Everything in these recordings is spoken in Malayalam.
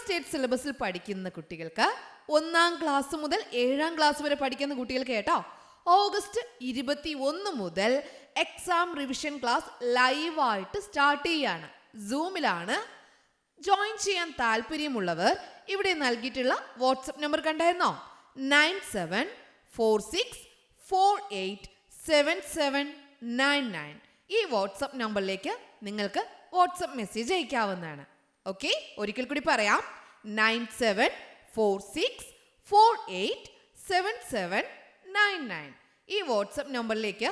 സ്റ്റേറ്റ് സിലബസിൽ പഠിക്കുന്ന കുട്ടികൾക്ക് ഒന്നാം ക്ലാസ് മുതൽ ഏഴാം ക്ലാസ് വരെ പഠിക്കുന്ന കുട്ടികൾക്ക് കേട്ടോ ഓഗസ്റ്റ് ഇരുപത്തി ഒന്ന് മുതൽ എക്സാം റിവിഷൻ ക്ലാസ് ലൈവായിട്ട് സ്റ്റാർട്ട് ചെയ്യാണ്. സൂമിലാണ് ജോയിൻ ചെയ്യാൻ താല്പര്യമുള്ളവർ ഇവിടെ നൽകിയിട്ടുള്ള വാട്സപ്പ് നമ്പർ കണ്ടായിരുന്നോ? Nine seven four six four eight seven seven nine nine ഈ വാട്സപ്പ് നമ്പറിലേക്ക് നിങ്ങൾക്ക് വാട്സപ്പ് മെസ്സേജ് അയക്കാവുന്നതാണ്. ഓക്കെ ഒരിക്കൽ കൂടി പറയാം. Nine seven four six four eight seven seven nine nine ഈ വാട്സപ്പ് നമ്പറിലേക്ക്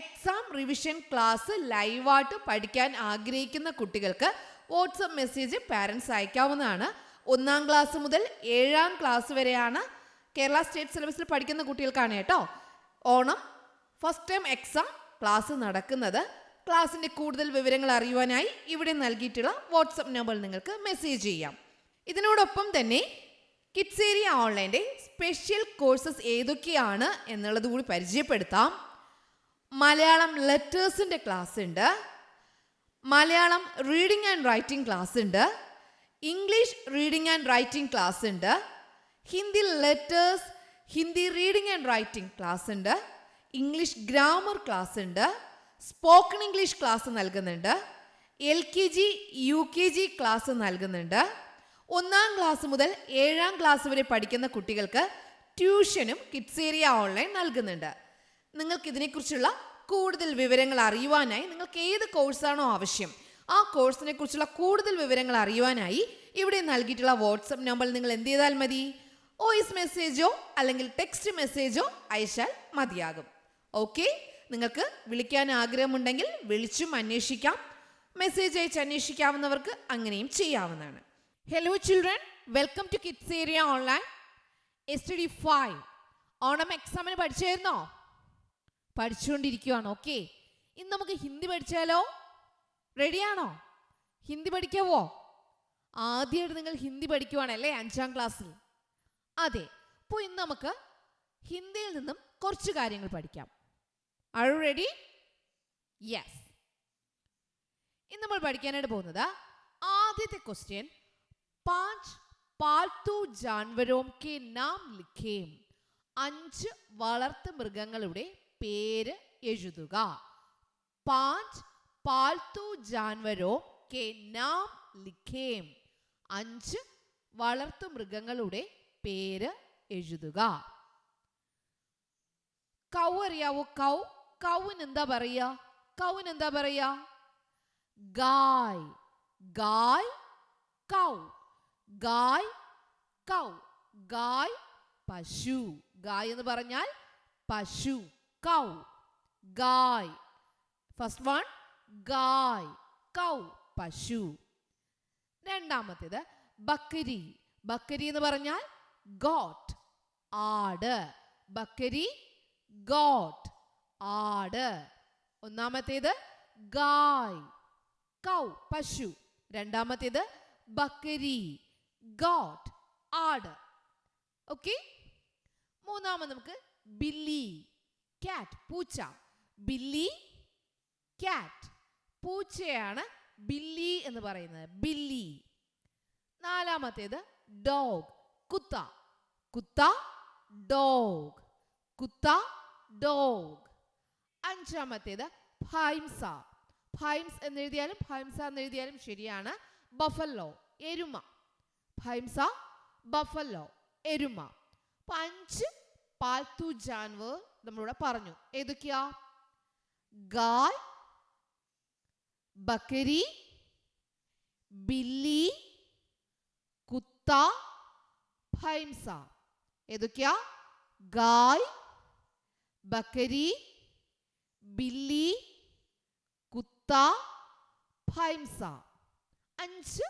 എക്സാം റിവിഷൻ ക്ലാസ് ലൈവായിട്ട് പഠിക്കാൻ ആഗ്രഹിക്കുന്ന കുട്ടികൾക്ക് വാട്സപ്പ് മെസ്സേജ് പാരൻസ് അയക്കാവുന്നതാണ്. ഒന്നാം ക്ലാസ് മുതൽ ഏഴാം ക്ലാസ് വരെയാണ് കേരള സ്റ്റേറ്റ് സിലബസിൽ പഠിക്കുന്ന കുട്ടികൾക്കാണ് കേട്ടോ. Onam first time exam class നടക്കുന്നത്. ക്ലാസ്സിന്റെ കൂടുതൽ വിവരങ്ങൾ അറിയുവാനായി ഇവിടെ നൽകിയിട്ടുള്ള വാട്സപ്പ് നമ്പറിൽ നിങ്ങൾക്ക് മെസ്സേജ് ചെയ്യാം. ഇതിനോടൊപ്പം തന്നെ കിഡ്സേരിയ ഓൺലൈന്റെ സ്പെഷ്യൽ കോഴ്സസ് ഏതൊക്കെയാണ് എന്നുള്ളത് കൂടി പരിചയപ്പെടുത്താം. മലയാളം ലെറ്റേഴ്സിന്റെ ക്ലാസ് ഉണ്ട്. Malayalam reading and writing class ഉണ്ട്. English reading and writing class ഉണ്ട്. Hindi letters Hindi reading and writing class ഉണ്ട്. ഇംഗ്ലീഷ് ഗ്രാമർ ക്ലാസ് ഉണ്ട്. സ്പോക്കൺ ഇംഗ്ലീഷ് ക്ലാസ് നൽകുന്നുണ്ട്. L K G U K G class നൽകുന്നുണ്ട്. ഒന്നാം ക്ലാസ് മുതൽ ഏഴാം ക്ലാസ് വരെ പഠിക്കുന്ന കുട്ടികൾക്ക് ട്യൂഷനും കിഡ്സ് ഏരിയ ഓൺലൈൻ നൽകുന്നുണ്ട്. നിങ്ങൾക്ക് ഇതിനെക്കുറിച്ചുള്ള കൂടുതൽ വിവരങ്ങൾ അറിയുവാനായി നിങ്ങൾക്ക് ഏത് കോഴ്സാണോ ആവശ്യം ആ കോഴ്സിനെ കുറിച്ചുള്ള കൂടുതൽ വിവരങ്ങൾ അറിയുവാനായി ഇവിടെ നൽകിയിട്ടുള്ള വാട്സപ്പ് നമ്പർ നിങ്ങൾ എന്ത് ചെയ്താൽ മതി? വോയിസ് മെസ്സേജോ അല്ലെങ്കിൽ ടെക്സ്റ്റ് മെസ്സേജോ അയച്ചാൽ മതിയാകും. ഓക്കെ? നിങ്ങൾക്ക് വിളിക്കാൻ ആഗ്രഹമുണ്ടെങ്കിൽ വിളിച്ചും അന്വേഷിക്കാം. മെസ്സേജ് അയച്ച് അന്വേഷിക്കാവുന്നവർക്ക് അങ്ങനെയും ചെയ്യാവുന്നതാണ്. Hello children welcome to kids area online S T D five Onam എക്സാമിന് പഠിച്ചായിരുന്നോ? പഠിച്ചുകൊണ്ടിരിക്കുവാണ് ഓക്കെ ഇന്ന് നമുക്ക് ഹിന്ദി പഠിച്ചാലോ? റെഡിയാണോ ഹിന്ദി പഠിക്കാവോ? ആദ്യമായിട്ട് നിങ്ങൾ ഹിന്ദി പഠിക്കുവാണല്ലേ അഞ്ചാം ക്ലാസ്സിൽ അതെ അപ്പോൾ ഇന്ന് നമുക്ക് ഹിന്ദിയിൽ നിന്നും കുറച്ച് കാര്യങ്ങൾ പഠിക്കാം. റെഡി യെസ് ഇന്ന് നമ്മൾ പഠിക്കാനായിട്ട് പോകുന്നത് ആദ്യത്തെ ക്വസ്റ്റ്യൻ പാഞ്ച് പാൽത്തു ജാൻവരോം കെ നാം ലിഖേം. അഞ്ച് വളർത്തു മൃഗങ്ങളുടെ പേര് എഴുതുക. പാഞ്ച് പാൽത്തു ജാൻവരോം കെ നാം ലിഖേം. അഞ്ച് വളർത്തു മൃഗങ്ങളുടെ പേര് എഴുതുക. കൗ അറിയാവോ കൗ? കൗവിന് എന്താ പറയാ കൗൻ എന്താ പറയാ ഗായ്. ഗായ് കൗ. ഗായ് കൗ. ഗായ് പശു. ഗായ് എന്ന് പറഞ്ഞാൽ പശു കൗ. ഗായ്. ഫസ്റ്റ് വൺ ഗായ് കൗ പശു. രണ്ടാമത്തേത് ബക്കരി. ബക്കരി എന്ന് പറഞ്ഞാൽ ഗോട്ട് ആട്. ബക്കരി ഗോട്ട്. ആട്. ഒന്നാമത്തേത് ഗായ്. കൗ പശു. രണ്ടാമത്തേത് ബക്കരി. ഗോട്ട് ആട്. ഓക്കെ? മൂന്നാമത് നമുക്ക് ബില്ലി ക്യാറ്റ് പൂച്ച. ബില്ലി ക്യാറ്റ് പൂച്ചയാണ് ബില്ലി എന്ന് പറയുന്നത്. ബില്ലി. നാലാമത്തേത് ഡോഗ് കുത്ത. കുത്ത ഡോഗ്. കുത്ത ഡോഗ്. അഞ്ചാമത്തേത് ഫൈംസ ഫൈംസ് എന്നെഴുതിയാലും ഫൈംസ എന്നെഴുതിയാലും ശരിയാണ് ബഫല്ലോ എരുമ. ഫൈംസ ബഫല്ലോ എരുമ. അപ്പൊ അഞ്ച് പാൽത്തു ജാൻവർ നമ്മളിവിടെ പറഞ്ഞു. ഏതൊക്കെയാ? ഗായ് ബക്കരി ബില്ലി കുത്ത ഫൈംസ ഏതൊക്കെയാ? ഗായ് ബക്കരി ബില്ലി കുത്ത ഫൈംസ അഞ്ച്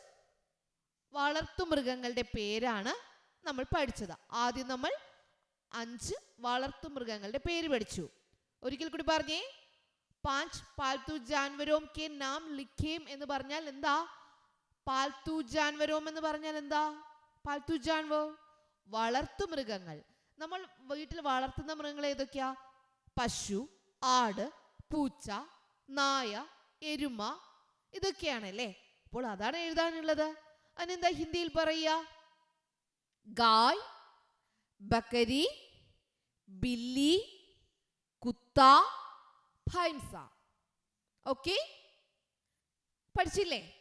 വളർത്തുമൃഗങ്ങളുടെ പേരാണ് നമ്മൾ പഠിച്ചത്. ആദ്യം നമ്മൾ അഞ്ച് വളർത്തുമൃഗങ്ങളുടെ പേര് പഠിച്ചു. ഒരിക്കൽ കൂടി പറഞ്ഞേ പാഞ്ച് പാൽത്തു ജാൻവരോം കെ നാം ലിഖേം എന്ന് പറഞ്ഞാൽ എന്താ? പാൽത്തു ജാൻവരോം എന്ന് പറഞ്ഞാൽ എന്താ? പാൽത്തു ജാൻവോ? വളർത്തുമൃഗങ്ങൾ നമ്മൾ വീട്ടിൽ വളർത്തുന്ന മൃഗങ്ങൾ ഏതൊക്കെയാ? പശു ആട് പൂച്ച നായ എരുമ ഇതൊക്കെയാണല്ലേ? അപ്പോൾ അതാണ് എഴുതാനുള്ളത്. അതിനെന്താ ഹിന്ദിയിൽ പറയുക? ഗായ് ബക്കരി ബില്ലി കുത്ത ഭൈംസ. ഓക്കെ? പഠിച്ചില്ലേ?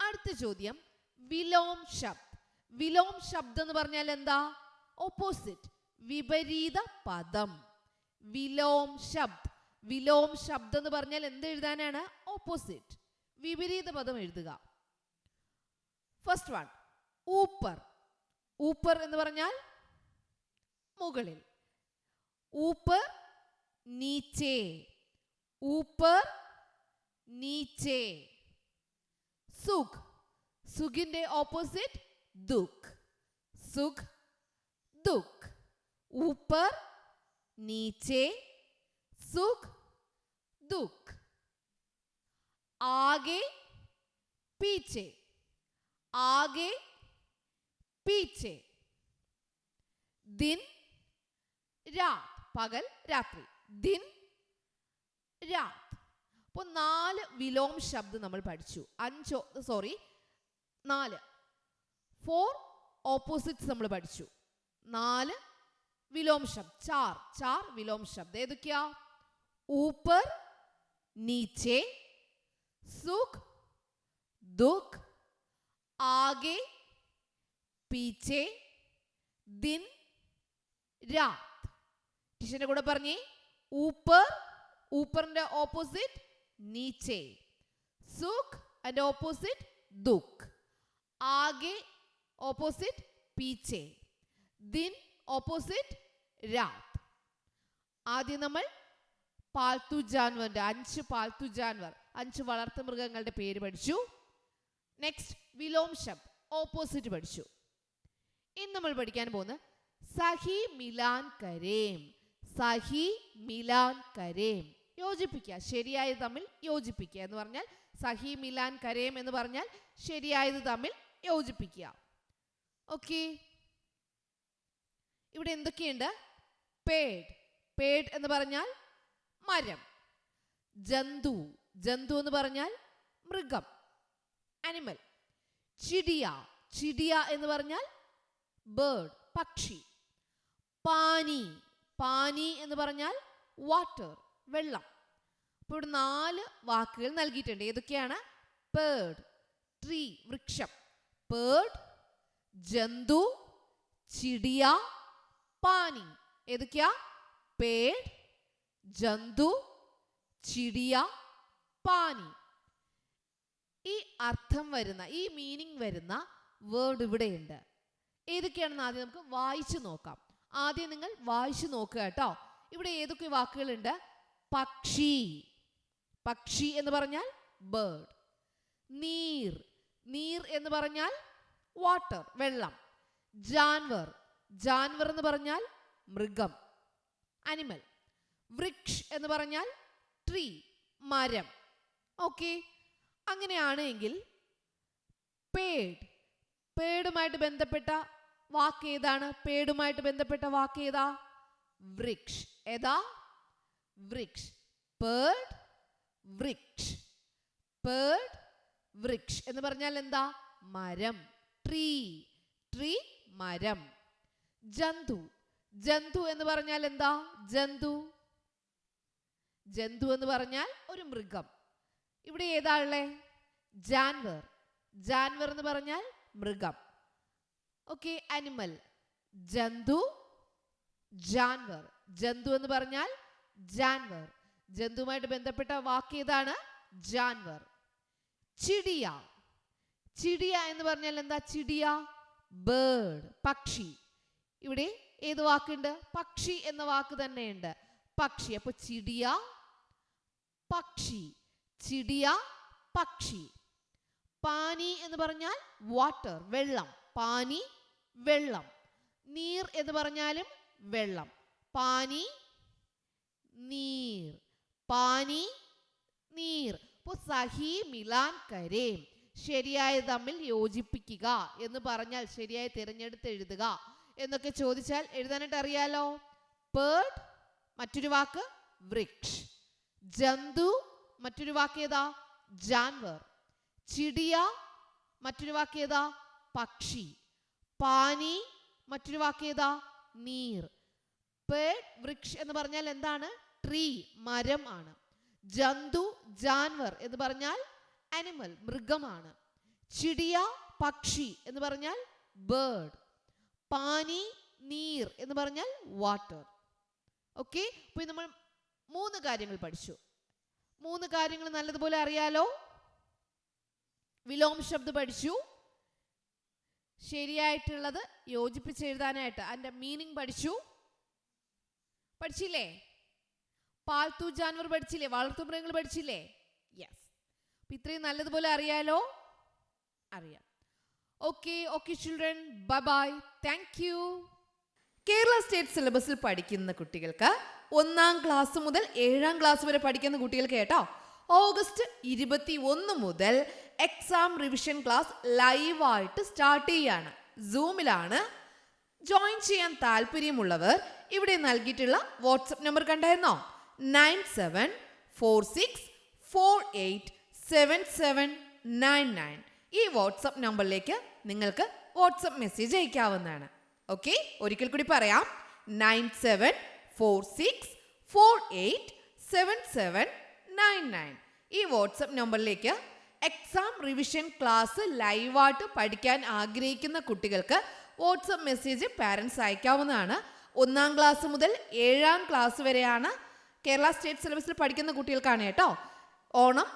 അടുത്ത ചോദ്യം. വിലോം ശബ്ദ്. വിലോം ശബ്ദം എന്ന് പറഞ്ഞാൽ എന്താ ഓപ്പോസിറ്റ്. വിപരീത പദം. വിലോം ശബ്ദ്. വിലോം ശബ്ദം എന്ന് പറഞ്ഞാൽ എന്ത് എഴുതാനാണ്? ഓപ്പോസിറ്റ് വിപരീത പദം എഴുതുക. First one ഊപ്പർ. ഊപ്പർ എന്ന് പറഞ്ഞാൽ മുകളിൽ. ഊപ്പർ നീച്ചേ. ഊപ്പർ നീച്ചേ. സുഖ്. സുഖിന്റെ ഓപ്പോസിറ്റ് ദുഃഖ്. സുഖ് ദുഃഖ്. ഊപ്പർ നീച്ചേ സുഖ് ദുഃഖ്. ആകെ പീച്ചെ ആകെ പീച്ചെ. ദിൻ രാത് പകൽ രാത്രി. ദിൻ രാത്. അപ്പോൾ നാല് വിലോം ശബ്ദം നമ്മൾ പഠിച്ചു. അഞ്ചോ സോറി നാല്. ഫോർ ഓപ്പോസിറ്റ്സ് നമ്മൾ പഠിച്ചു. നാല് വിലോം ശബ്ദം ചാർ ചാർ വിലോം ശബ്ദം. ഏതൊക്കെയാ? ഊപ്പർ നീച്ചെ സുഖ് ദുഃഖ് ആകെ പീച്ചെ ദിൻ രാത്. ടീച്ചറിന്റെ കൂടെ പറഞ്ഞേ. ഊപ്പർ ഊപ്പറിന്റെ ഓപ്പോസിറ്റ് നീച്ചെ സുഖ് അതിന്റെ ഓപ്പോസിറ്റ് ദുഃഖ് ആകെ ഓപ്പോസിറ്റ് പീച്ചെ ദിൻ ഓപ്പോസിറ്റ് രാത്. ആദ്യം നമ്മൾ പാൽത്തു ജാൻവറിന്റെ അഞ്ച് പാൽത്തു ജാൻവർ അഞ്ച് വളർത്തു മൃഗങ്ങളുടെ പേര് പഠിച്ചു. നെക്സ്റ്റ് വിലോം ശബ് ഓപ്പോസിറ്റ് പഠിച്ചു. ഇന്ന് നമ്മൾ പഠിക്കാൻ പോകുന്നത് സഹി മിലാൻ കരേം സഹി മിലാൻ കരേം. യോജിപ്പിക്കുക ശരിയായത് തമ്മിൽ യോജിപ്പിക്കുക എന്ന് പറഞ്ഞാൽ സഹി മിലാൻ കരേം എന്ന് പറഞ്ഞാൽ ശരിയായത് തമ്മിൽ യോജിപ്പിക്കുക. ഓക്കെ ഇവിടെ എന്തൊക്കെയുണ്ട്? പേഡ് പേഡ് എന്ന് പറഞ്ഞാൽ മരം. ജന്തു. ജന്തു എന്ന് പറഞ്ഞാൽ മൃഗം. അനിമൽ ചിടിയ. ചിടിയ എന്ന് പറഞ്ഞാൽ ബേർഡ് പക്ഷി. പാനി. പാനി എന്ന് പറഞ്ഞാൽ വാട്ടർ വെള്ളം. അപ്പോൾ ഇവിടെ നാല് വാക്കുകൾ നൽകിയിട്ടുണ്ട്. ഏതൊക്കെയാണ്? പേർഡ് ട്രീ വൃക്ഷം. പേർഡ് ജന്തു ചിടിയ പാനി. ഏതൊക്കെയാ? പേഡ് ജന്തു ചിടിയ പാനി. ഈ അർത്ഥം വരുന്ന ഈ മീനിങ് വരുന്ന വേർഡ് ഇവിടെയുണ്ട്. ഏതൊക്കെയാണെന്ന് ആദ്യം നമുക്ക് വായിച്ചു നോക്കാം. ആദ്യം നിങ്ങൾ വായിച്ചു നോക്കുക കേട്ടോ. ഇവിടെ ഏതൊക്കെ വാക്കുകളുണ്ട്? പക്ഷി. പക്ഷി എന്ന് പറഞ്ഞാൽ ബേർഡ് നീർ. നീർ എന്ന് പറഞ്ഞാൽ വാട്ടർ വെള്ളം. ജാൻവർ. ജാൻവർ എന്ന് പറഞ്ഞാൽ മൃഗം. അനിമൽ വൃക്ഷ് എന്ന് പറഞ്ഞാൽ ട്രീ മരം. ഓക്കെ അങ്ങനെയാണ് എങ്കിൽ പേഡ് പേടുമായിട്ട് ബന്ധപ്പെട്ട വാക്ക് ഏതാണ്? പേടുമായിട്ട് ബന്ധപ്പെട്ട വാക്ക് ഏതാ? വൃക്ഷ്. ഏതാ? വൃക്ഷ്. പേഡ് വൃക്ഷ്. പേഡ് വൃക്ഷ് എന്ന് പറഞ്ഞാൽ എന്താ? മരം. ട്രീ ട്രീ മരം. ജന്തു. ജന്തു എന്ന് പറഞ്ഞാൽ എന്താ? ജന്തു. ജന്തു എന്ന് പറഞ്ഞാൽ ഒരു മൃഗം. ഇവിടെ ഏതാ ഉള്ളേ? ജാൻവർ. ജാൻവർ എന്ന് പറഞ്ഞാൽ മൃഗം. ഓക്കെ അനിമൽ ജന്തു ജാൻവർ. ജന്തു എന്ന് പറഞ്ഞാൽ ജാൻവർ. ജന്തുവുമായിട്ട് ബന്ധപ്പെട്ട വാക്ക് ഏതാണ്? ജാൻവർ. ചിടിയ. ചിടിയ എന്ന് പറഞ്ഞാൽ എന്താ? ചിടിയ. ബേർഡ് പക്ഷി. ഇവിടെ ഏത് വാക്കുണ്ട്? പക്ഷി എന്ന വാക്ക് തന്നെയുണ്ട്. പക്ഷി അപ്പൊ ചിടിയ പക്ഷി ചിടിയ പക്ഷി. പാനി എന്ന് പറഞ്ഞാൽ വാട്ടർ വെള്ളം. പാനി വെള്ളം. നീർ എന്ന് പറഞ്ഞാലും വെള്ളം. പാനി നീർ. പാനി നീർ. അപ്പോൾ സഹി മിലാൻ കരേം. ശരിയായത് തമ്മിൽ യോജിപ്പിക്കുക എന്ന് പറഞ്ഞാൽ ശരിയായി തിരഞ്ഞെടുത്ത് എഴുതുക. എന്നൊക്കെ ചോദിച്ചാൽ എഴുതാനായിട്ട് അറിയാലോ? പേർഡ് മറ്റൊരു വാക്ക് വൃക്ഷ്. ജന്തു മറ്റൊരു വാക്ക് ഏതാ? ജാൻവർ. ചിടിയ മറ്റൊരു വാക്ക് ഏതാ? പക്ഷി. പാനി മറ്റൊരു വാക്ക് ഏതാ? നീർ. പേഡ് വൃക്ഷ് എന്ന് പറഞ്ഞാൽ എന്താണ്? ട്രീ മരം ആണ്. ജന്തു ജാൻവർ എന്ന് പറഞ്ഞാൽ അനിമൽ മൃഗമാണ്. ചിടിയ പക്ഷി എന്ന് പറഞ്ഞാൽ ബേർഡ്. പാനി നീർ എന്ന് പറഞ്ഞാൽ വാട്ടർ ഓക്കെ അപ്പോൾ നമ്മൾ മൂന്ന് കാര്യങ്ങൾ പഠിച്ചു. മൂന്ന് കാര്യങ്ങൾ നല്ലതുപോലെ അറിയാലോ? വിലോം ശബ്ദം പഠിച്ചു. ശരിയായിട്ടുള്ളത് യോജിപ്പിച്ച് എഴുതാനായിട്ട്. അതിന്റെ മീനിങ് പഠിച്ചു. പഠിച്ചില്ലേ? പാൽത്തു ജാനുവർ പഠിച്ചില്ലേ? വളർത്തു മൃഗങ്ങൾ പഠിച്ചില്ലേ? യെസ് ഇത്രയും നല്ലതുപോലെ അറിയാലോ? അറിയാം. Okay okay children bye bye thank you Kerala state സിലബസിൽ പഠിക്കുന്ന കുട്ടികൾക്ക് ഒന്നാം ക്ലാസ് മുതൽ ഏഴാം ക്ലാസ് വരെ പഠിക്കുന്ന കുട്ടികൾക്ക് കേട്ടോ ഓഗസ്റ്റ് ഇരുപത്തി ഒന്ന് മുതൽ എക്സാം റിവിഷൻ ക്ലാസ് ലൈവായിട്ട് സ്റ്റാർട്ട് ചെയ്യാണ്. സൂമിലാണ് ജോയിൻ ചെയ്യാൻ താല്പര്യമുള്ളവർ ഇവിടെ നൽകിയിട്ടുള്ള വാട്സപ്പ് നമ്പർ കണ്ടായിരുന്നോ? Nine seven four six four eight seven seven nine nine ഈ വാട്സപ്പ് നമ്പറിലേക്ക് നിങ്ങൾക്ക് വാട്സപ്പ് മെസ്സേജ് അയക്കാവുന്നതാണ്. ഓക്കെ ഒരിക്കൽ കൂടി പറയാം. Nine seven four six four eight seven seven nine nine. ഈ വാട്സപ്പ് നമ്പറിലേക്ക് എക്സാം റിവിഷൻ ക്ലാസ് ലൈവായിട്ട് പഠിക്കാൻ ആഗ്രഹിക്കുന്ന കുട്ടികൾക്ക് വാട്സപ്പ് മെസ്സേജ് പാരൻസ് അയക്കാവുന്നതാണ്. ഒന്നാം ക്ലാസ് മുതൽ ഏഴാം ക്ലാസ് വരെയാണ് കേരള സ്റ്റേറ്റ് സിലബസിൽ പഠിക്കുന്ന കുട്ടികൾക്കാണ് കേട്ടോ. Onam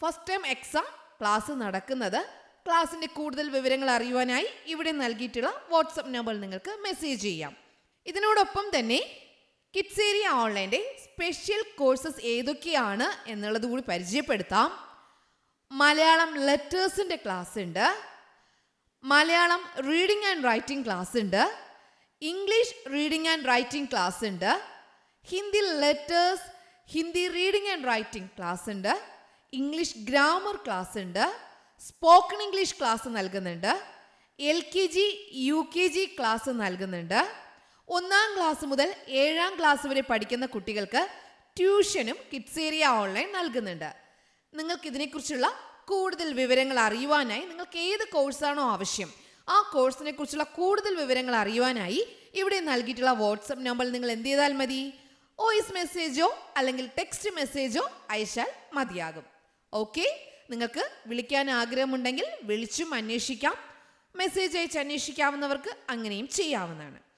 first time exam class നടക്കുന്നത്. ക്ലാസ്സിന്റെ കൂടുതൽ വിവരങ്ങൾ അറിയുവാനായി ഇവിടെ നൽകിയിട്ടുള്ള വാട്സപ്പ് നമ്പർ നിങ്ങൾക്ക് മെസ്സേജ് ചെയ്യാം. ഇതിനോടൊപ്പം തന്നെ കിഡ്സ് ഓൺലൈന്റെ സ്പെഷ്യൽ കോഴ്സസ് ഏതൊക്കെയാണ് എന്നുള്ളത് കൂടി പരിചയപ്പെടുത്താം. മലയാളം ലെറ്റേഴ്സിന്റെ ക്ലാസ് ഉണ്ട് Malayalam reading and writing class ഉണ്ട് English reading and writing class ഉണ്ട് Hindi letters Hindi reading and writing class ഉണ്ട് ഇംഗ്ലീഷ് ഗ്രാമർ ക്ലാസ് ഉണ്ട് സ്പോക്കൺ ഇംഗ്ലീഷ് ക്ലാസ് നൽകുന്നുണ്ട്. L K G U K G class നൽകുന്നുണ്ട്. ഒന്നാം ക്ലാസ് മുതൽ ഏഴാം ക്ലാസ് വരെ പഠിക്കുന്ന കുട്ടികൾക്ക് ട്യൂഷനും കിഡ്സ് ഏരിയ ഓൺലൈൻ നൽകുന്നുണ്ട്. നിങ്ങൾക്ക് ഇതിനെക്കുറിച്ചുള്ള കൂടുതൽ വിവരങ്ങൾ അറിയുവാനായി നിങ്ങൾക്ക് ഏത് കോഴ്സാണോ ആവശ്യം ആ കോഴ്സിനെ കുറിച്ചുള്ള കൂടുതൽ വിവരങ്ങൾ അറിയുവാനായി ഇവിടെ നൽകിയിട്ടുള്ള വാട്സപ്പ് നമ്പർ നിങ്ങൾ എന്ത് ചെയ്താൽ മതി? വോയിസ് മെസ്സേജോ അല്ലെങ്കിൽ ടെക്സ്റ്റ് മെസ്സേജോ അയച്ചാൽ മതിയാകും. ഓക്കെ നിങ്ങൾക്ക് വിളിക്കാൻ ആഗ്രഹമുണ്ടെങ്കിൽ വിളിച്ചും അന്വേഷിക്കാം. മെസ്സേജ് അയച്ച് അന്വേഷിക്കാവുന്നവർക്ക് അങ്ങനെയും ചെയ്യാവുന്നതാണ്.